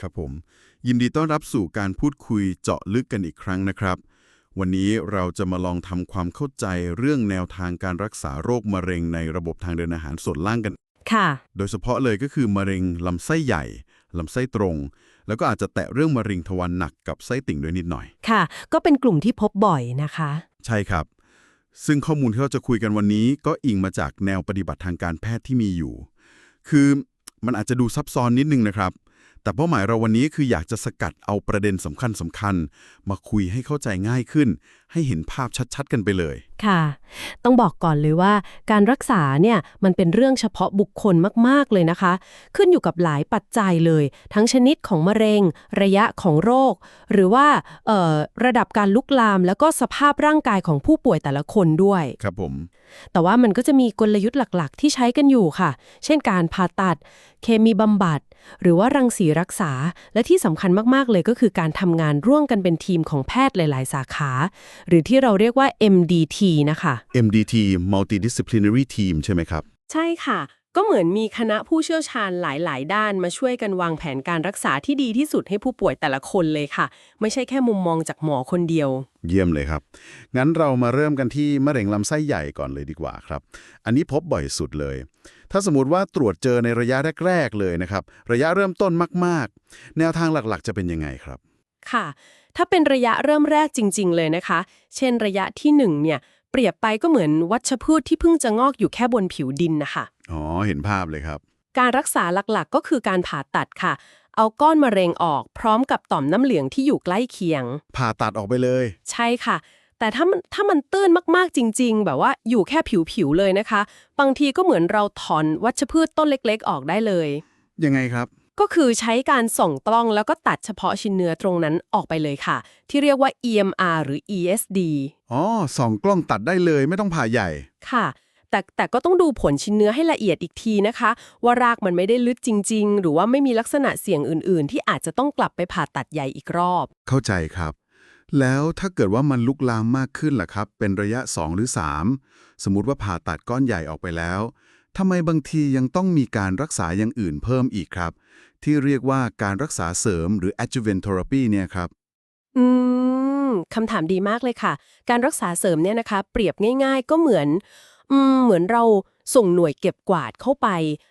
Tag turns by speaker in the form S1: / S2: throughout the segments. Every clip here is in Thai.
S1: ครับผม ยินดีต้อนรับสู่การพูดคุยเจาะลึกกันอีกครั้งนะครับ วันนี้เราจะมาลองทำความเข้าใจเรื่องแนวทางการรักษาโรคมะเร็งในระบบทางเดินอาหารส่วนล่างกัน
S2: ค่ะ
S1: โดยเฉพาะเลยก็คือมะเร็งลำไส้ใหญ่ลำไส้ตรง แล้วก็อาจจะแตะเรื่องมะเร็งทวารหนักกับไส้ติ่งด้วยนิดหน่อย
S2: ค่ะ ก็เป็นกลุ่มที่พบบ่อยนะคะ
S1: ใช่ครับ ซึ่งข้อมูลที่เราจะคุยกันวันนี้ก็อิงมาจากแนวปฏิบัติทางการแพทย์ที่มีอยู่ คือมันอาจจะดูซับซ้อนนิดนึงนะครับ แต่เป้าหมายเราวันนี้คืออยากจะสกัดเอาประเด็นสำคัญสำคัญๆมาคุยให้เข้าใจง่ายขึ้น ให้เห็นภาพชัดๆ กันไปเลย
S2: ค่ะ ต้องบอกก่อนเลยว่า การรักษาเนี่ยมันเป็นเรื่องเฉพาะบุคคลมากๆเลยนะคะ ขึ้นอยู่กับหลายปัจจัยเลย ทั้งชนิดของมะเร็ง ระยะของโรค หรือว่าเอ่อระดับการลุกลาม แล้วก็สภาพร่างกายของผู้ป่วยแต่ละคนด้วย
S1: ครับผม
S2: แต่ว่ามันก็จะมีกลยุทธ์หลักๆ ที่ใช้กันอยู่ค่ะ เช่น การผ่าตัด เคมีบำบัด หรือว่ารังสีรักษา และที่สำคัญมากๆเลยก็คือการทำงานร่วมกันเป็นทีมของแพทย์หลาย ๆ สาขาหรือที่เราเรียกว่า MDT นะคะ
S1: MDT Multidisciplinary Team ใช่ไหมครับ
S2: ใช่ค่ะ ก็เหมือนมีคณะผู้เชี่ยวชาญหลาย ๆ ด้านมาช่วยกันวางแผนการรักษาที่ดีที่สุดให้ผู้ป่วยแต่ละคนเลยค่ะ ไม่ใช่แค่มุมมองจากหมอคนเดียว
S1: เยี่ยมเลยครับ งั้นเรามาเริ่มกันที่มะเร็งลำไส้ใหญ่ก่อนเลยดีกว่าครับ อันนี้พบบ่อยสุดเลย ถ้าสมมติว่าตรวจเจอในระยะแรก ๆ เลยนะครับ ระยะเริ่มต้นมาก ๆ แนวทางหลัก ๆ จะเป็นยังไงครับ
S2: ค่ะ ถ้าเป็นระยะเริ่มแรกจริง ๆ เลยนะคะ เช่นระยะที่ 1 เนี่ย เปรียบไปก็เหมือนวัชพืชที่เพิ่งจะงอกอยู่แค่บนผิวดินนะคะ
S1: อ๋อ เห็นภาพเลยครับ
S2: การรักษาหลักๆ ก็คือการผ่าตัดค่ะ เอาก้อนมะเร็งออกพร้อมกับต่อมน้ำเหลืองที่อยู่ใกล้เคียง
S1: ผ่าตัดออกไปเลย
S2: ใช่ค่ะ แต่ถ้ามันถ้ามันตื้นมากๆจริง ๆ แบบว่าอยู่แค่ผิวๆเลยนะคะ บางทีก็เหมือนเราถอนวัชพืชต้นเล็ก ๆ ออกได้เลย
S1: ยังไงครับ
S2: ก็คือใช้การส่องกล้องแล้วก็ตัดเฉพาะชิ้นเนื้อตรงนั้นออกไปเลยค่ะ ที่เรียกว่า EMR หรือ ESD
S1: อ๋อสองกล้องตัดได้เลยไม่ต้องผ่าใหญ่
S2: ค่ะ แต่แต่ก็ต้องดูผลชิ้นเนื้อให้ละเอียดอีกทีนะคะ ว่ารากมันไม่ได้ลึกจริง ๆ หรือว่าไม่มีลักษณะเสี่ยงอื่น ๆ ที่อาจจะต้องกลับไปผ่าตัดใหญ่อีกรอบ
S1: เข้าใจครับ แล้วถ้าเกิดว่ามันลุกลามมากขึ้นล่ะครับ เป็นระยะ 2 หรือ 3 สมมุติว่าผ่าตัดก้อนใหญ่ออกไปแล้ว ทำไมบางทียังต้องมีการรักษาอย่างอื่นเพิ่มอีกครับ ที่เรียกว่าการรักษาเสริมหรือ adjuvant therapy เนี่ยครับ
S2: อืมคำถามดีมากเลยค่ะ การรักษาเสริมเนี่ยนะคะ เปรียบง่าย ๆ ก็เหมือน อืม เหมือนเราส่งหน่วยเก็บกวาดเข้าไป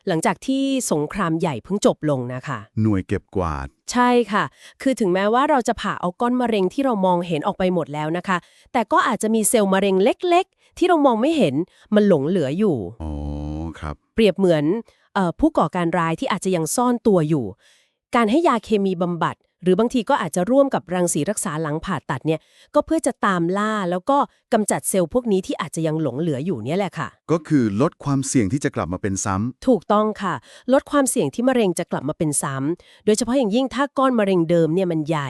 S2: หลังจากที่สงครามใหญ่เพิ่งจบลงนะคะ
S1: หน่วยเก็บกวาด
S2: ใช่ค่ะ คือถึงแม้ว่าเราจะผ่าเอาก้อนมะเร็งที่เรามองเห็นออกไปหมดแล้วนะคะ แต่ก็อาจจะมีเซลล์มะเร็งเล็ก ๆ ที่เรามองไม่เห็นมันหลงเหลืออยู่
S1: อ๋อ ครับ
S2: เปรียบเหมือนเออผู้ก่อการร้ายที่อาจจะยังซ่อนตัวอยู่ การให้ยาเคมีบำบัด หรือบางทีก็อาจจะร่วมกับรังสีรักษาหลังผ่าตัดเนี่ยก็เพื่อจะตามล่าแล้วก็กำจัดเซลล์พวกนี้ที่อาจจะยังหลงเหลืออยู่เนี่ยแหละค่ะ
S1: ก็คือลดความเสี่ยงที่จะกลับมาเป็นซ้ำ
S2: ถูกต้องค่ะ ลดความเสี่ยงที่มะเร็งจะกลับมาเป็นซ้ำโดยเฉพาะอย่างยิ่งถ้าก้อนมะเร็งเดิมเนี่ยมันใหญ่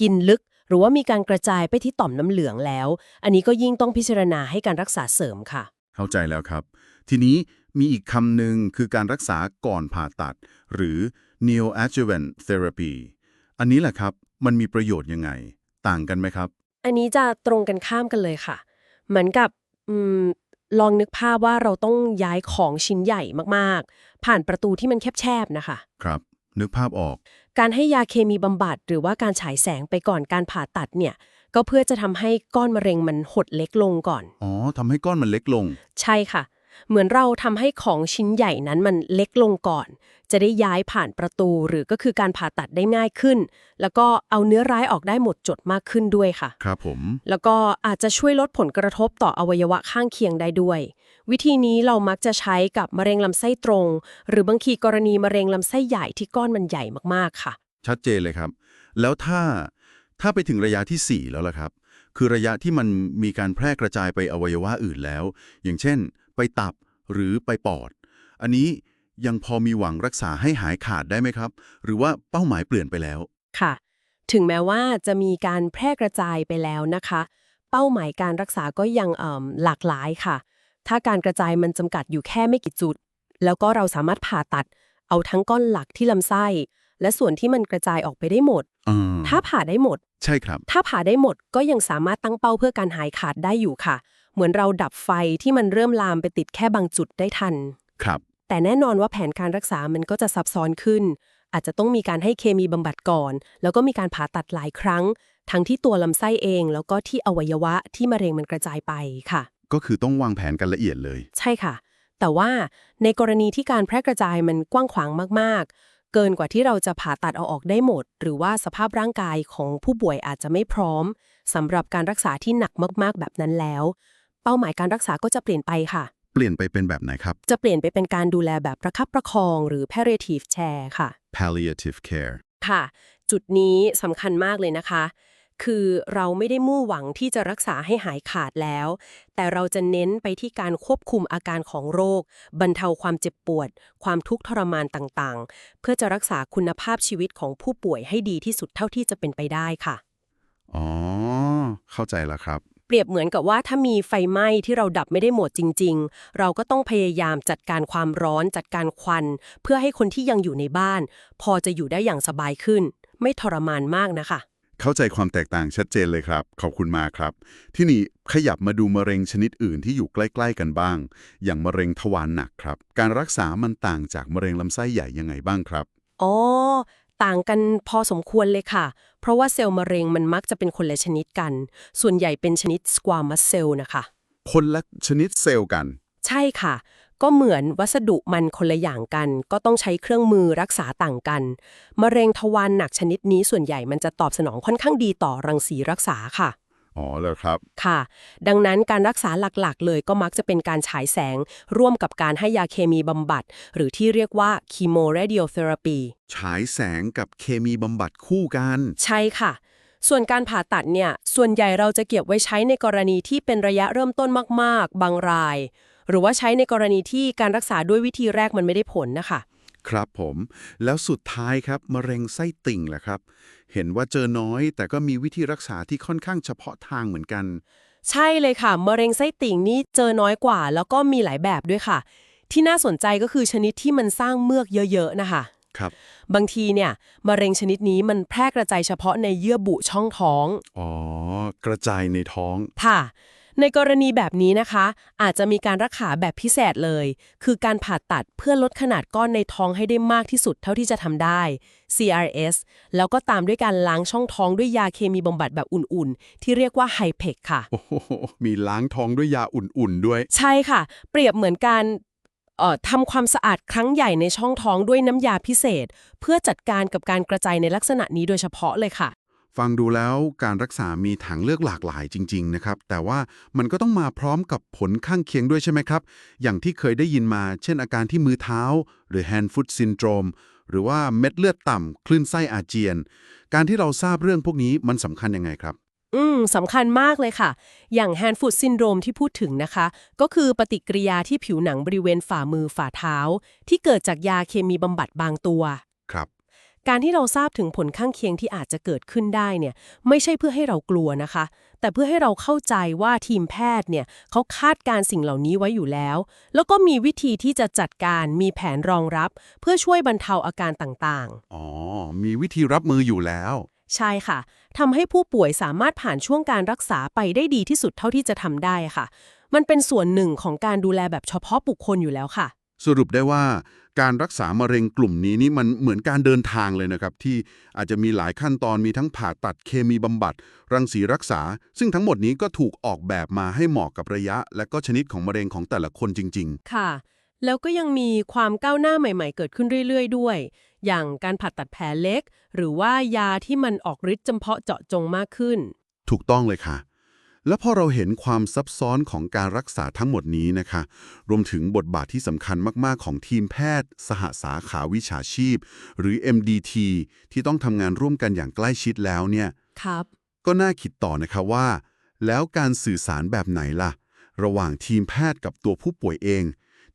S2: กินลึกหรือว่ามีการกระจายไปที่ต่อมน้ำเหลืองแล้ว อันนี้ก็ยิ่งต้องพิจารณาให้การรักษาเสริมค่ะ
S1: เข้าใจแล้วครับ ทีนี้ มีอีกคำหนึ่งคือการรักษาก่อนผ่าตัด หรือ neoadjuvant therapy อันนี้แหละครับ มันมีประโยชน์ยังไง ต่างกันไหมครับ
S2: อันนี้จะตรงกันข้ามกันเลยค่ะ เหมือนกับอืมลองนึกภาพว่าเราต้องย้ายของชิ้นใหญ่มากๆ ผ่านประตูที่มันแคบๆนะคะ
S1: ครับ นึกภาพออก
S2: การให้ยาเคมีบำบัดหรือว่าการฉายแสงไปก่อนการผ่าตัดเนี่ยก็เพื่อจะทำให้ก้อนมะเร็งมันหดเล็กลงก่อน
S1: อ๋อทำให้ก้อนมันเล็กลง
S2: ใช่ค่ะ เหมือนเราทำให้ของชิ้นใหญ่นั้นมันเล็กลงก่อน จะได้ย้ายผ่านประตูหรือก็คือการผ่าตัดได้ง่ายขึ้น แล้วก็เอาเนื้อร้ายออกได้หมดจดมากขึ้นด้วยค่ะ
S1: ครับผม
S2: แล้วก็อาจจะช่วยลดผลกระทบต่ออวัยวะข้างเคียงได้ด้วย วิธีนี้เรามักจะใช้กับมะเร็งลำไส้ตรง หรือบางทีกรณีมะเร็งลำไส้ใหญ่ที่ก้อนมันใหญ่มากๆค่ะ
S1: ชัดเจนเลยครับ แล้วถ้าถ้าไปถึงระยะที่ 4 แล้วล่ะครับ คือระยะที่มันมีการแพร่กระจายไปอวัยวะอื่นแล้ว อย่างเช่น ไปตับหรือไปปอด อันนี้ยังพอมีหวังรักษาให้หายขาดได้ไหมครับ หรือว่าเป้าหมายเปลี่ยนไปแล้ว
S2: ค่ะ ถึงแม้ว่าจะมีการแพร่กระจายไปแล้วนะคะ เป้าหมายการรักษาก็ยังเอิ่มหลากหลายค่ะ ถ้าการกระจายมันจำกัดอยู่แค่ไม่กี่จุด แล้วก็เราสามารถผ่าตัด เอาทั้งก้อนหลักที่ลำไส้ และส่วนที่มันกระจายออกไปได้หมด
S1: อ่า
S2: ถ้าผ่าได้หมด
S1: ใช่ครับ
S2: ถ้าผ่าได้หมดก็ยังสามารถตั้งเป้าเพื่อการหายขาดได้อยู่ค่ะ เหมือนเราดับไฟที่มันเริ่มลามไปติดแค่บางจุดได้ทัน
S1: ครับ
S2: แต่แน่นอนว่าแผนการรักษามันก็จะซับซ้อนขึ้น อาจจะต้องมีการให้เคมีบำบัดก่อน แล้วก็มีการผ่าตัดหลายครั้ง ทั้งที่ตัวลำไส้เอง แล้วก็ที่อวัยวะที่มะเร็งมันกระจายไปค่ะ
S1: ก็คือต้องวางแผนกันละเอียดเลย
S2: ใช่ค่ะ แต่ว่าในกรณีที่การแพร่กระจายมันกว้างขวางมากๆ เกินกว่าที่เราจะผ่าตัดเอาออกได้หมด หรือว่าสภาพร่างกายของผู้ป่วยอาจจะไม่พร้อมสำหรับการรักษาที่หนักมากๆ แบบนั้นแล้ว เป้าหมายการรักษาก็จะเปลี่ยนไปค่ะ
S1: เปลี่ยนไปเป็นแบบไหนครับ
S2: จะเปลี่ยนไปเป็นการดูแลแบบประคับประคอง หรือ palliative care ค่ะ
S1: palliative care
S2: ค่ะ จุดนี้สำคัญมากเลยนะคะ คือเราไม่ได้มุ่งหวังที่จะรักษาให้หายขาดแล้ว แต่เราจะเน้นไปที่การควบคุมอาการของโรค บรรเทาความเจ็บปวด ความทุกข์ทรมานต่างๆ เพื่อจะรักษาคุณภาพชีวิตของผู้ป่วยให้ดีที่สุดเท่าที่จะเป็นไปได้ค่ะ
S1: อ๋อ เข้าใจแล้วครับ
S2: เปรียบเหมือนกับว่าถ้ามีไฟไหม้ที่เราดับไม่ได้หมดจริง ๆ เราก็ต้องพยายามจัดการความร้อนจัดการควัน เพื่อให้คนที่ยังอยู่ในบ้าน พอจะอยู่ได้อย่างสบายขึ้น ไม่ทรมานมากนะคะ
S1: เข้าใจความแตกต่างชัดเจนเลยครับ ขอบคุณมากครับ ที่นี่ขยับมาดูมะเร็งชนิดอื่นที่อยู่ใกล้ ๆ กันบ้าง อย่างมะเร็งทวารหนักครับ การรักษามันต่างจากมะเร็งลำไส้ใหญ่ยังไงบ้างครับ
S2: อ๋อ ต่างกันพอสมควรเลยค่ะ เพราะว่าเซลล์มะเร็งมันมักจะเป็นคนละชนิดกัน ส่วนใหญ่เป็นชนิดสความัสเซลล์นะคะ
S1: คนละชนิดเซลล์กัน
S2: ใช่ค่ะ ก็เหมือนวัสดุมันคนละอย่างกัน ก็ต้องใช้เครื่องมือรักษาต่างกัน มะเร็งทวารหนักชนิดนี้ส่วนใหญ่มันจะตอบสนองค่อนข้างดีต่อรังสีรักษาค่ะ
S1: อ๋อเลยครับ
S2: ค่ะ ดังนั้นการรักษาหลักๆ เลยก็มักจะเป็นการฉายแสง ร่วมกับการให้ยาเคมีบำบัด หรือที่เรียกว่า chemoradiotherapy
S1: ฉายแสงกับเคมีบำบัดคู่กัน
S2: ใช่ค่ะ ส่วนการผ่าตัดเนี่ย ส่วนใหญ่เราจะเก็บไว้ใช้ในกรณีที่เป็นระยะเริ่มต้นมาก ๆ บางราย หรือว่าใช้ในกรณีที่การรักษาด้วยวิธีแรกมันไม่ได้ผลนะคะ
S1: ครับผม แล้วสุดท้ายครับมะเร็งไส้ติ่งแหละครับ เห็นว่าเจอน้อย แต่ก็มีวิธีรักษาที่ค่อนข้างเฉพาะทางเหมือนกัน
S2: ใช่เลยค่ะ มะเร็งไส้ติ่งนี่เจอน้อยกว่า แล้วก็มีหลายแบบด้วยค่ะ ที่น่าสนใจก็คือชนิดที่มันสร้างเมือกเยอะ ๆ นะคะ
S1: ครับ
S2: บางทีเนี่ยมะเร็งชนิดนี้มันแพร่กระจายเฉพาะในเยื่อบุช่องท้อง
S1: อ๋อ กระจายในท้อง
S2: ค่ะ ในกรณีแบบนี้นะคะ อาจจะมีการรักษาแบบพิเศษเลย คือการผ่าตัดเพื่อลดขนาดก้อนในท้องให้ได้มากที่สุดเท่าที่จะทำได้ CRS แล้วก็ตามด้วยการล้างช่องท้องด้วยยาเคมีบำบัดแบบอุ่นๆ ที่เรียกว่าไฮเพกค่ะ
S1: โอ้โหมีล้างท้องด้วยยาอุ่นๆด้วย
S2: ใช่ค่ะ เปรียบเหมือนการเอ่อทำความสะอาดครั้งใหญ่ในช่องท้องด้วยน้ำยาพิเศษ เพื่อจัดการกับการกระจายในลักษณะนี้โดยเฉพาะเลยค่ะ
S1: ฟังดูแล้วการรักษามีทางเลือกหลากหลายจริง ๆ นะครับ แต่ว่ามันก็ต้องมาพร้อมกับผลข้างเคียงด้วยใช่ไหมครับ อย่างที่เคยได้ยินมา เช่นอาการที่มือเท้า หรือ hand foot syndrome หรือว่าเม็ดเลือดต่ำคลื่นไส้อาเจียน การที่เราทราบเรื่องพวกนี้มันสำคัญยังไงครับ
S2: อืมสำคัญมากเลยค่ะ อย่าง hand foot syndrome ที่พูดถึงนะคะ ก็คือปฏิกิริยาที่ผิวหนังบริเวณฝ่ามือฝ่าเท้า ที่เกิดจากยาเคมีบำบัดบางตัว
S1: ครับ
S2: การที่เราทราบถึงผลข้างเคียงที่อาจจะเกิดขึ้นได้เนี่ยไม่ใช่เพื่อให้เรากลัวนะคะ แต่เพื่อให้เราเข้าใจว่าทีมแพทย์เนี่ยเขาคาดการณ์สิ่งเหล่านี้ไว้อยู่แล้ว แล้วก็มีวิธีที่จะจัดการมีแผนรองรับ เพื่อช่วยบรรเทาอาการต่างๆ
S1: อ๋อ มีวิธีรับมืออยู่แล้ว
S2: ใช่ค่ะทำให้ผู้ป่วยสามารถผ่านช่วงการรักษาไปได้ดีที่สุดเท่าที่จะทำได้ค่ะ มันเป็นส่วนหนึ่งของการดูแลแบบเฉพาะบุคคลอยู่แล้วค่ะ
S1: สรุปได้ว่า การรักษามะเร็งกลุ่มนี้นี่มันเหมือนการเดินทางเลยนะครับ ที่อาจจะมีหลายขั้นตอนมีทั้งผ่าตัดเคมีบำบัด รังสีรักษา ซึ่งทั้งหมดนี้ก็ถูกออกแบบมาให้เหมาะกับระยะ และก็ชนิดของมะเร็งของแต่ละคนจริง
S2: ค่ะ แล้วก็ยังมีความก้าวหน้าใหม่ ๆ เกิดขึ้นเรื่อย ๆ ด้วย อย่างการผ่าตัดแผลเล็ก หรือว่ายาที่มันออกฤทธิ์เฉพาะเจาะจงมากขึ้น
S1: ๆถูกต้องเลยค่ะ แล้วพอเราเห็นความซับซ้อนของการรักษาทั้งหมดนี้นะคะ รวมถึงบทบาทที่สำคัญมากๆ ของทีมแพทย์ สหสาขาวิชาชีพ หรือ MDT ที่ต้องทำงานร่วมกันอย่างใกล้ชิดแล้วเนี่ย
S2: ครับ
S1: ก็น่าคิดต่อนะคะว่า แล้วการสื่อสารแบบไหนล่ะ ระหว่างทีมแพทย์กับตัวผู้ป่วยเอง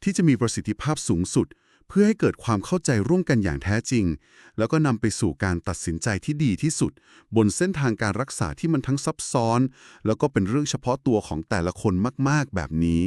S1: ที่จะมีประสิทธิภาพสูงสุด เพื่อให้เกิดความเข้าใจร่วมกันอย่างแท้จริง แล้วก็นำไปสู่การตัดสินใจที่ดีที่สุด บนเส้นทางการรักษาที่มันทั้งซับซ้อน แล้วก็เป็นเรื่องเฉพาะตัวของแต่ละคนมาก ๆ แบบนี้